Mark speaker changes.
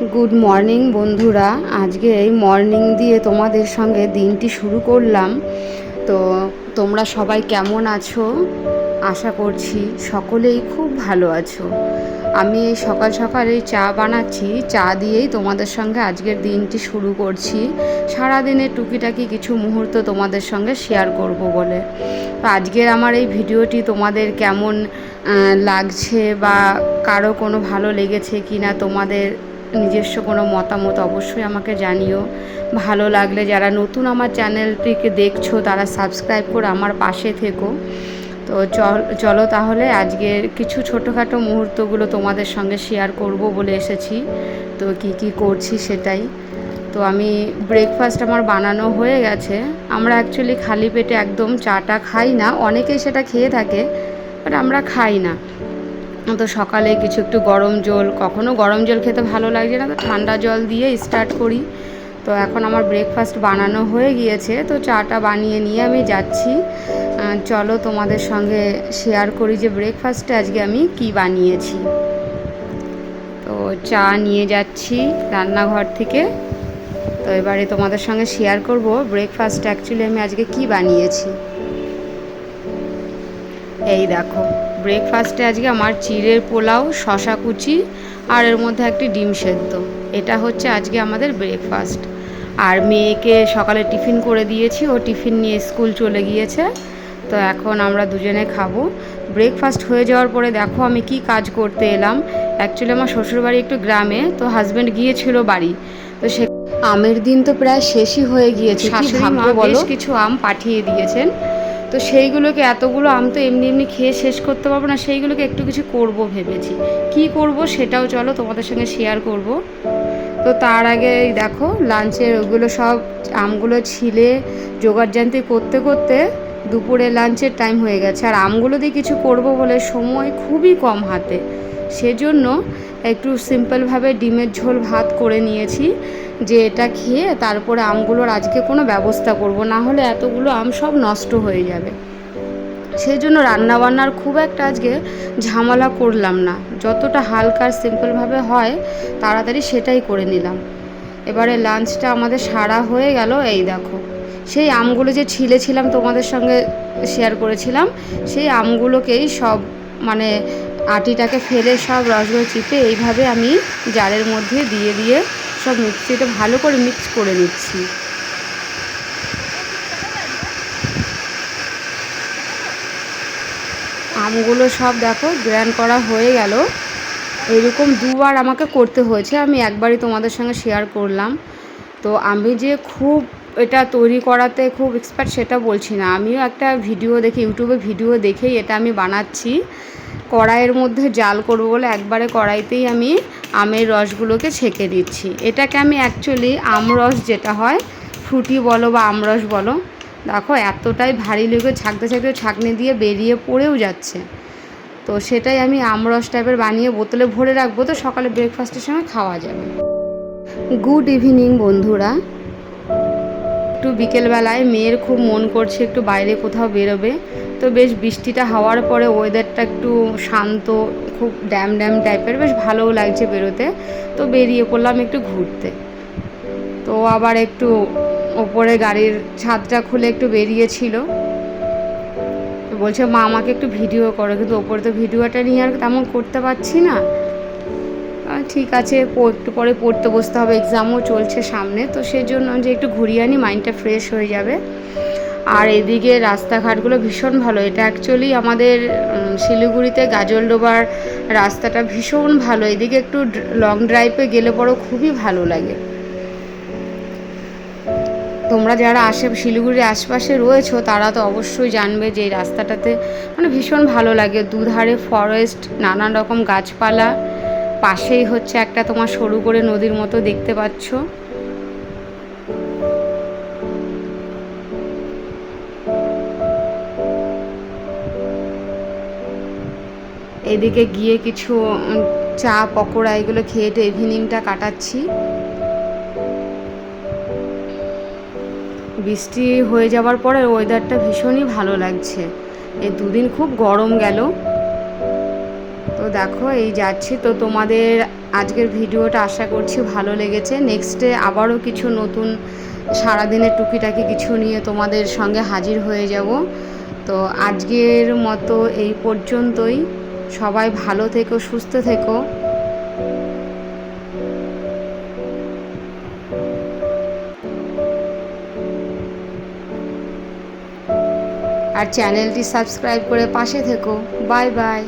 Speaker 1: Good morning বন্ধুরা। আজকে এই মর্নিং দিয়ে তোমাদের সঙ্গে দিনটি শুরু করলাম। তো তোমরা সবাই কেমন আছো? আশা করছি সকলেই খুব ভালো আছো। আমি এই সকাল সকাল এই চা বানাচ্ছি। চা দিয়েই তোমাদের সঙ্গে আজকের দিনটি শুরু করছি। সারাদিনের টুকিটাকি কিছু মুহূর্ত তোমাদের সঙ্গে শেয়ার করব বলে। তো আজকের আমার এই ভিডিওটি তোমাদের কেমন লাগছে বা কারও কোনো ভালো লেগেছে কি না তোমাদের নিজস্ব কোনো মতামত অবশ্যই আমাকে জানিও। ভালো লাগলে যারা নতুন আমার চ্যানেলটিকে দেখছ, তারা সাবস্ক্রাইব করে আমার পাশে থেকো। তো চল তাহলে আজকের কিছু ছোটোখাটো মুহূর্তগুলো তোমাদের সঙ্গে শেয়ার করব বলে এসেছি। তো কি কি করছি সেটাই। তো আমি ব্রেকফাস্ট আমার বানানো হয়ে গেছে। আমরা অ্যাকচুয়ালি খালি পেটে একদম চাটা খাই না। অনেকেই সেটা খেয়ে থাকে বাট আমরা খাই না। তো সকালে কিছু একটু গরম জল, কখনো গরম জল খেতে ভালো লাগছে না তো ঠান্ডা জল দিয়ে স্টার্ট করি। তো এখন আমার ব্রেকফাস্ট বানানো হয়ে গিয়েছে, তো চাটা বানিয়ে নিয়ে আমি যাচ্ছি। চলো তোমাদের সঙ্গে শেয়ার করি যে ব্রেকফাস্টে আজকে আমি কি বানিয়েছি। তো চা নিয়ে যাচ্ছি রান্নাঘর থেকে। তো এবারে তোমাদের সঙ্গে শেয়ার করব ব্রেকফাস্ট অ্যাকচুয়ালি আমি আজকে কি বানিয়েছি। এই দেখো। ব্রেকফাস্টে আজকে আমার চিড়ের পোলাও শশা কুচি আর এর মধ্যে একটি ডিম সেদ্ধ। এটা হচ্ছে আজকে আমাদের ব্রেকফাস্ট আর মেয়েকে সকালে টিফিন করে দিয়েছি ও টিফিন নিয়ে স্কুল চলে গিয়েছে। তো এখন আমরা দুজনে খাব। ব্রেকফাস্ট হয়ে যাওয়ার পরে দেখো আমি কি কাজ করতে এলাম। অ্যাকচুয়ালি আমার শ্বশুরবাড়ি একটু গ্রামে তো হাজব্যান্ড গিয়েছিল বাড়ি। তো সে আমের দিন তো প্রায় শেষই হয়ে গিয়েছে বলো? কিছু আম পাঠিয়ে দিয়েছেন। তো সেইগুলোকে এতগুলো আম তো এমনি এমনি খেয়ে শেষ করতে পারব না, সেইগুলোকে একটু কিছু করব ভেবেছি। কি করব সেটাও চলো তোমাদের সঙ্গে শেয়ার করব। তো তার আগে দেখো লাঞ্চের ওগুলো সব আমগুলো ছিলে, জোগাড় জানতে করতে করতে দুপুরে লাঞ্চের টাইম হয়ে গেছে। আর আমগুলো দিয়ে কিছু করব বলে সময় খুবই কম হাতে। সেজন্য একটু সিম্পলভাবে ডিমের ঝোল ভাত করে নিয়েছি, যে এটা খেয়ে তারপরে আমগুলোর আজকে কোনো ব্যবস্থা করব, না হলে এতগুলো আম সব নষ্ট হয়ে যাবে। সেই জন্য রান্নাবান্নার খুব একটা আজকে ঝামেলা করলাম না। যতটা হালকা সিম্পলভাবে হয়, তাড়াতাড়ি সেটাই করে নিলাম। এবারে লাঞ্চটা আমাদের সারা হয়ে গেল, এই দেখো। সেই আমগুলো যে ছিলেছিলাম তোমাদের সঙ্গে শেয়ার করেছিলাম, সেই আমগুলোকেই সব মানে আটিটাকে ফেলে সব রসগুলো চিপে এইভাবে আমি জারের মধ্যে দিয়ে দিয়ে সব মিক্সিতে ভালো করে মিক্স করে নিচ্ছি। আমগুলো সব দেখো, গ্র্যান্ড করা হয়ে গেল। এরকম দুবার আমাকে করতে হয়েছে, আমি একবারই তোমাদের সঙ্গে শেয়ার করলাম। তো আমি যে খুব এটা তৈরি করাতে খুব এক্সপার্ট সেটা বলছি না। আমিও একটা ভিডিও দেখে, ইউটিউবে ভিডিও দেখেই এটা আমি বানাচ্ছি। কড়াইয়ের মধ্যে জাল করব বলে একবারে কড়াইতেই আমি আমের রসগুলোকে ছেঁকে দিচ্ছি। এটাকে আমি অ্যাকচুয়ালি আমরস যেটা হয়, ফ্রুটি বলো বা আমরস বলো, দেখো এতটাই ভারী লেগে ছাকতে ছাকতে ছাকনি দিয়ে বেরিয়ে পড়েও যাচ্ছে। তো সেটাই আমি আমরস টাইপের বানিয়ে বোতলে ভরে রাখব, তো সকালে ব্রেকফাস্টের সময় খাওয়া যাবে। গুড ইভিনিং বন্ধুরা। একটু বিকেলবেলায়, মেয়ের খুব মন করছে একটু বাইরে কোথাও বেরোবে। তো বেশ বৃষ্টিটা হওয়ার পরে ওয়েদারটা একটু শান্ত, খুব ড্যাম ড্যাম টাইপের বেশ ভালোও লাগছে বেরোতে। তো বেরিয়ে পড়লাম একটু ঘুরতে। তো আবার একটু ওপরে গাড়ির ছাদটা খুলে একটু বেরিয়েছিল। বলছে, মা, আমাকে একটু ভিডিও করো। কিন্তু ওপরে তো ভিডিওটা নিয়ে আর তেমন করতে পারছি না। ঠিক আছে একটু পরে পড়তে বসতে হবে এক্সামও চলছে সামনে, তো সেই জন্য যে একটু ঘুরিয়ে আনি মাইন্ডটা ফ্রেশ হয়ে যাবে। আর এদিকে রাস্তাঘাটগুলো ভীষণ ভালো, এটা অ্যাকচুয়ালি আমাদের শিলিগুড়িতে গাজলডোবার রাস্তাটা ভীষণ ভালো, এদিকে একটু লং ড্রাইভে গেলে পরও খুবই ভালো লাগে। তোমরা যারা আশে শিলিগুড়ির আশপাশে রয়েছো, তারা তো অবশ্যই জানবে যে এই রাস্তাটাতে মানে ভীষণ ভালো লাগে, দুধারে ফরেস্ট নানান রকম গাছপালা পাশেই হচ্ছে একটা তোমার সরু করে নদীর মতো দেখতে পাচ্ছ। এদিকে গিয়ে কিছু চা, পকোড়া, এগুলো খেয়ে ইভিনিংটা কাটাচ্ছি। বৃষ্টি হয়ে যাওয়ার পরে ওয়েদারটা ভীষণই ভালো লাগছে। এই দুদিন খুব গরম গেল। দেখো, এই যাচ্ছি। তো তোমাদের আজকের ভিডিওটা আশা করছি ভালো লেগেছে। নেক্সটে আবারও কিছু নতুন, সারাদিনের টুকিটাকি কিছু নিয়ে তোমাদের সঙ্গে হাজির হয়ে যাব। তো আজকের মতো এই পর্যন্তই। সবাই ভালো থেকো, সুস্থ থেকো। আর চ্যানেলটি সাবস্ক্রাইব করে পাশে থেকো। Bye bye.